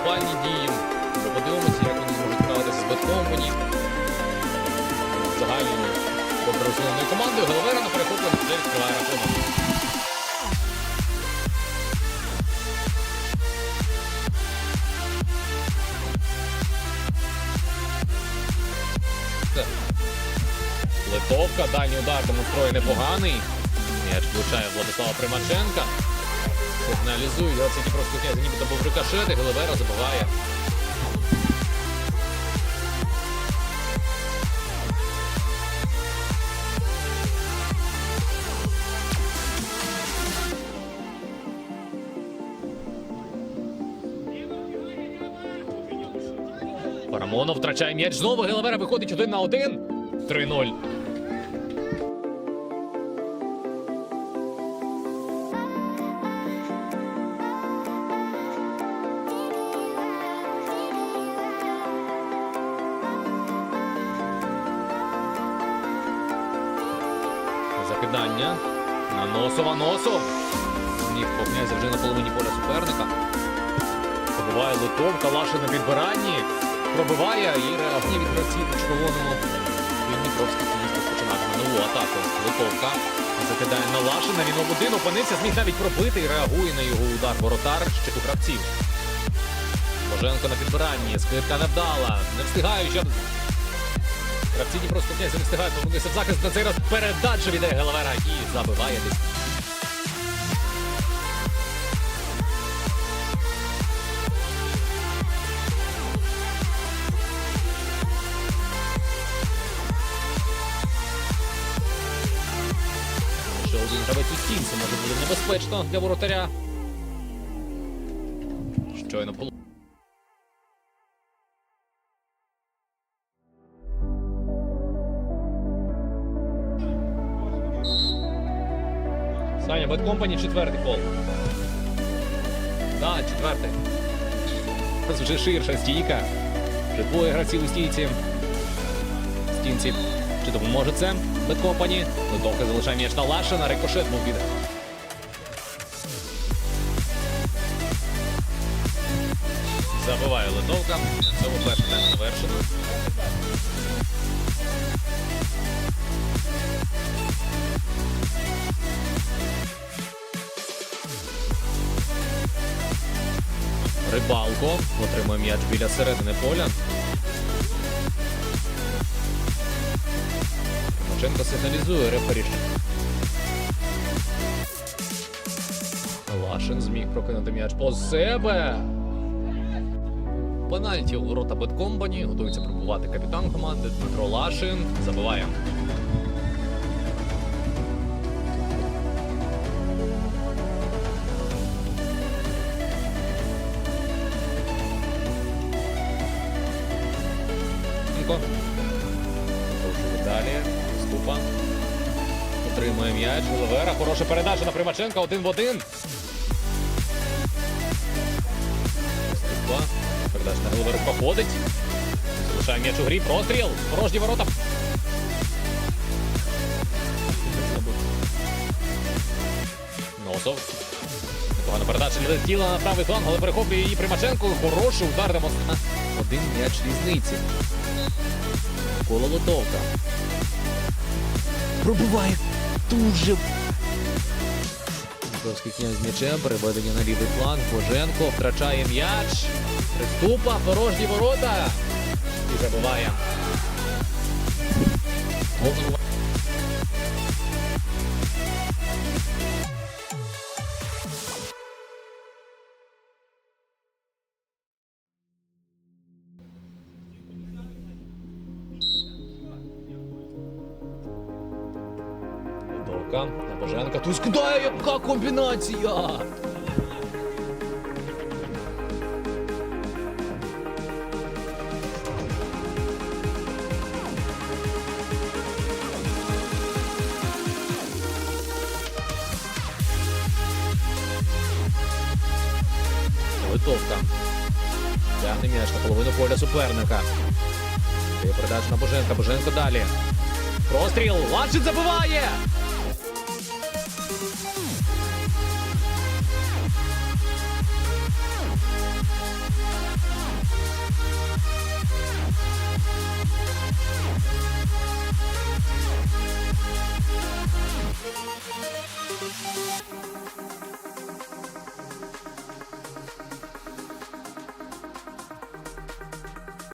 наступальні дії. Ми подивимося, як вони зможуть справитися з Беткомпані. Загальною добре розвиненою командою. Головера на перехопленні вже відкриває рахунок. Литовка, дальній удар демонструє непоганий. М'яч влучає Владислава Примаченка. Сигналізують, це просто князь, нібито був рикошет, і Гелевера забиває. Парамонов втрачає м'яч знову. Гелевера виходить один на один. 3-0. Закидання на Носова. Носов. По князя вже на половині поля суперника. Пробиває Литовка, Лаша на підбиранні. Пробиває і реагує від гравців у червоному. Дніпровський фініст розпочинатиме нову атаку. Литовка закидає на Лашина. Він один опинився, зміг навіть пробити і реагує на його удар. Воротар ще у гравців. Боженко на підбиранні. Скидка невдала. Не встигають. Гравці Дніпровського князя не встигають повернутися в захист. На цей раз передача від Гелевера і забиває десь. Ще один гравець може бути небезпечно для воротаря. Щойно було. Саня, Bad Company четвертий кол. Так, четвертий. Зараз вже ширша стійка. Вже двоє гравців у стійці. Стінці. Чи допоможе це? Bad Company. Литовка залишає м'яч на Лашина. Рикошет піде. Забиває Литовка. На цьому перший тайм завершено. Рибалко отримує м'яч біля середини поля. Тимошенко сигналізує рефері. Лашин зміг прокинути м'яч по себе. Пенальті у ворота Беткомпані. Готується пробувати капітан команди Дмитро Лашин. Забиває. Ступа. Отримує м'яч. Головера. Хороша передача на Примаченка. Один в один. Ступа. Передача на Головеру проходить. Залишає м'яч у грі. Простріл. Порожні ворота. Носов. Непогана передача летіла на правий фланг, але перехоплює її Примаченко. Хороший удар демонстра. Один м'яч різниці. Коло Лотовка. Пробиває дуже. Дніпровський князь з м'ячем, переведення на лівий фланг. Боженко втрачає м'яч. Приступа, порожні ворота. І забиває. Довка на Боженка. Тут скидає, яка комбінація! Литовка. Тягне м'яч на половину поля суперника. Передача на Боженка. Боженко далі. Простріл. Лачин забиває!